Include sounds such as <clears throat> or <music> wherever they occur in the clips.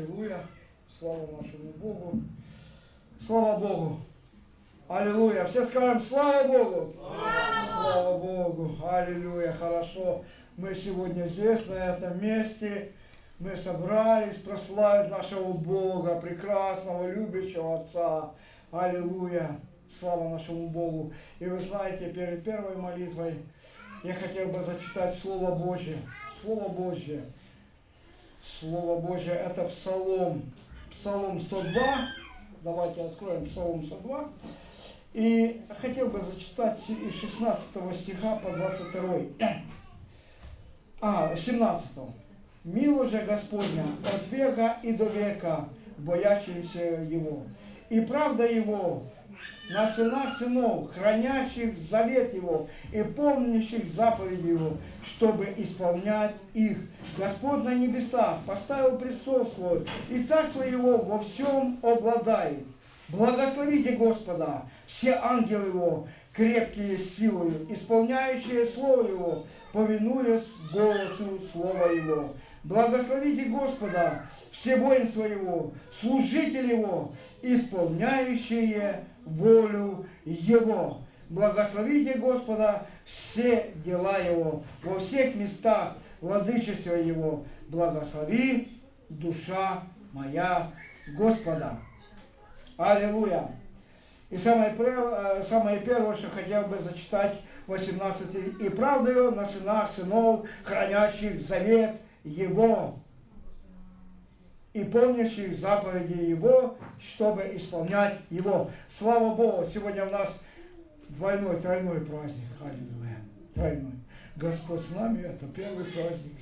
Аллилуйя. Слава нашему Богу. Слава Богу. Аллилуйя. Все скажем, слава Богу. Слава Богу. Аллилуйя. Хорошо. Мы сегодня здесь, на этом месте. Мы собрались прославить нашего Бога, прекрасного, любящего Отца. Аллилуйя. Слава нашему Богу. И вы знаете, перед первой молитвой я хотел бы зачитать Слово Божье. Слово Божье. Слово Божье это Псалом. Псалом 102. Давайте откроем Псалом 102. И хотел бы зачитать из 16 стиха по 22. <clears throat> А, 17. Мило же Господня от века и до века, боящимся Его. И правда Его на сынах сынов, хранящих завет Его и помнящих заповеди Его, чтобы исполнять их. Господь на небесах поставил престол свой, и царство Его во всем обладает. Благословите Господа, все ангелы Его, крепкие силою, исполняющие Слово Его, повинуясь голосу Слова Его. Благословите Господа, все воинства Его, служители Его, исполняющие волю Его. Благословите Господа все дела Его, во всех местах владычества Его. Благослови душа моя Господа. Аллилуйя. И самое, э, самое первое, что хотел бы зачитать 18 «И правдою на сынах сынов, хранящих завет Его, и помнящих заповеди Его, чтобы исполнять Его». Слава Богу, сегодня у нас двойной, тройной праздник. Аллилуйя. Тройной. Господь с нами, это первый праздник.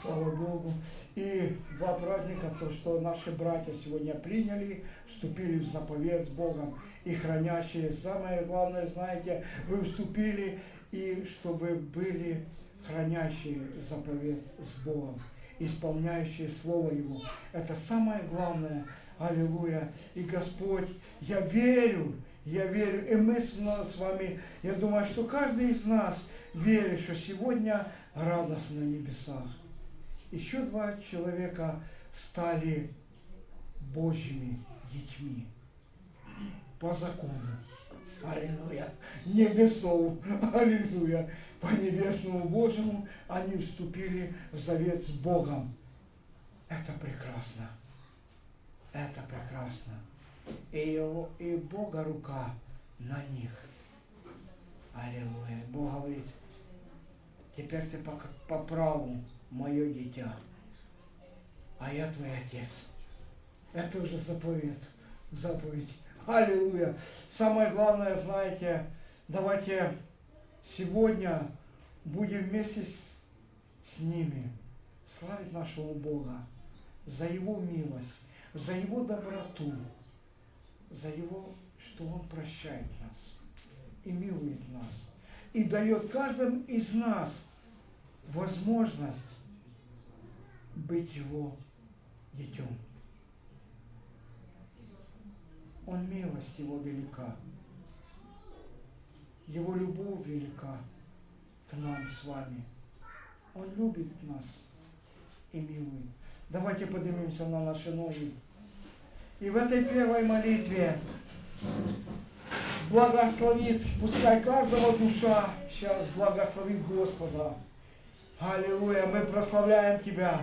Слава Богу. И два праздника, то, что наши братья сегодня приняли, вступили в заповедь с Богом и хранящие. Самое главное, знаете, вы вступили, и чтобы были хранящие заповедь с Богом, исполняющие Слово Его. Это самое главное. Аллилуйя. И Господь, я верю, я верю, и мы с вами, я думаю, что каждый из нас верит, что сегодня радостно на небесах. Еще два человека стали Божьими детьми по закону. Аллилуйя. Небесов. Аллилуйя. По небесному Божьему они вступили в завет с Богом. Это прекрасно. Это прекрасно. И, его, и Бога рука на них. Аллилуйя. Бог говорит, теперь ты по, по праву мое дитя, а я твой отец. Это уже заповедь. Заповедь. Аллилуйя. Самое главное, знаете, давайте сегодня будем вместе с, с ними славить нашего Бога за Его милость, за Его доброту, за Его, что Он прощает нас и милует нас, и дает каждому из нас возможность быть Его детем. Он милость Его велика. Его любовь велика к нам с вами. Он любит нас и милует. Давайте поднимемся на наши ноги. И в этой первой молитве благословит, пускай каждого душа сейчас благословит Господа. Аллилуйя, мы прославляем Тебя.